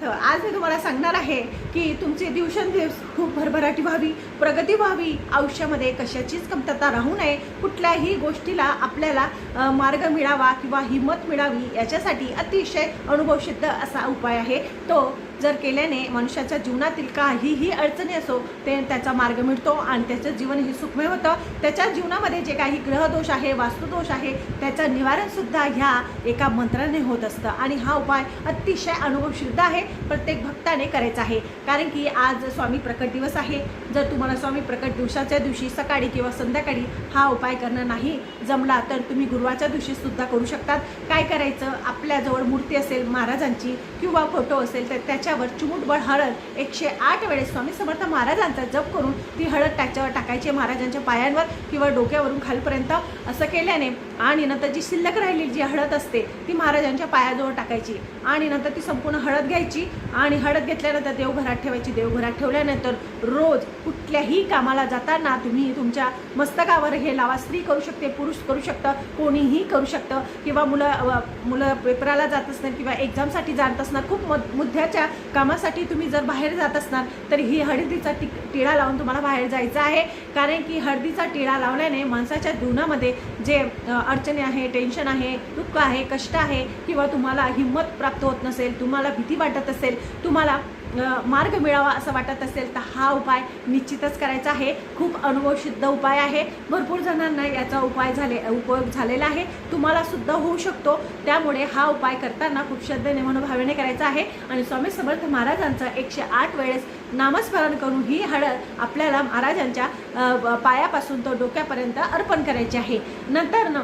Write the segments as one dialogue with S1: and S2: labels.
S1: समर्थ. आज मी तुम्हाला सांगणार आहे की तुमचे दिवसेंदिवस खूप भरभराटी व्हावी प्रगती व्हावी. आयुष्यामध्ये कशाचीच कमतरता राहू नये. कुठल्याही गोष्टीला आपल्याला मार्ग मिळावा किंवा हिंमत मिळावी याच्यासाठी अतिशय अनुभवसिद्ध असा उपाय आहे. तो जर केल्याने मनुष्याच्या जीवनातील काहीही अडचणी असो ते त्याचा मार्ग मिळतो आणि त्याचं जीवन हे सुखमय होतं. त्याच्या जीवनामध्ये जे काही ग्रहदोष आहे वास्तुदोष आहे त्याचं निवारणसुद्धा ह्या एका मंत्राने होत असतं. आणि हा उपाय अतिशय अनुभवसिद्ध आहे प्रत्येक भक्ताने करायचा आहे. कारण की आज स्वामी प्रकट दिवस आहे. जर तुम्हाला स्वामी प्रकट दिवसाच्या दिवशी सकाळी किंवा संध्याकाळी हा उपाय करणं नाही जमला तर तुम्ही गुरुवारच्या दिवशीसुद्धा करू शकतात. काय करायचं? आपल्याजवळ मूर्ती असेल महाराजांची किंवा फोटो असेल तर त्याच्या त्याच्यावर चिमूटभर हळद. एकशे आठ वेळेस स्वामी समर्थ महाराजांचा जप करून ती हळद त्याच्यावर टाकायची. महाराजांच्या पायांवर किंवा डोक्यावरून खालपर्यंत असं केल्याने आणि नंतर जी शिल्लक राहिलेली जी हळद असते ती महाराजांच्या पायाजवळ टाकायची. आणि नंतर ती संपूर्ण हळद घ्यायची आणि हळद घेतल्यानंतर देवघरात ठेवायची. देवघरात ठेवल्यानंतर रोज कुठल्याही कामाला जाताना तुम्ही तुमच्या मस्तकावर हे लावा. स्त्री करू शकते पुरुष करू शकतं कोणीही करू शकतं. किंवा मुलं मुलं पेपराला जात असणार किंवा एक्झामसाठी जात असणार खूप मुद्द्याच्या कामासाठी तुम्ही जर बाहेर जात असणार तर ही हळदीचा टिक टिळा लावून तुम्हाला बाहेर जायचं आहे. कारण की हळदीचा टिळा लावल्याने माणसाच्या जीवनामध्ये जे अडचणी आहे टेन्शन आहे दुःख आहे कष्ट आहे किंवा तुम्हाला हिंमत प्राप्त होत नसेल तुम्हाला भीती वाटत असेल तुम्हाला मार्ग मिळावा असं वाटत असेल तर हा उपाय निश्चितच करायचा आहे. खूप अनुभवसिद्ध उपाय आहे. भरपूर जणांना याचा उपाय झाले उपयोग झालेला आहे. तुम्हाला सुद्धा होऊ शकतो. त्यामुळे हा उपाय करताना खूप श्रद्धेने मनोभावेने करायचा आहे. आणि स्वामी समर्थ महाराजांचं एकशे आठ वेळेस नामस्मरण करून ही हळद आपल्याला महाराजांच्या पायापासून तो डोक्यापर्यंत अर्पण करायची आहे. नंतर न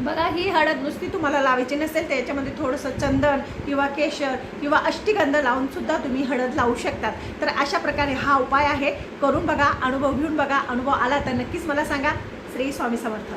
S1: बघा ही हळद नुसती तुम्हाला लावायची नसेल तर याच्यामध्ये थोडंसं चंदन किंवा केशर किंवा अष्टीगंध लावून सुद्धा तुम्ही हळद लावू शकतात. तर अशा प्रकारे हा उपाय आहे. करून बघा अनुभव घेऊन बघा. अनुभव आला तर नक्कीच मला सांगा. श्री स्वामी समर्थ.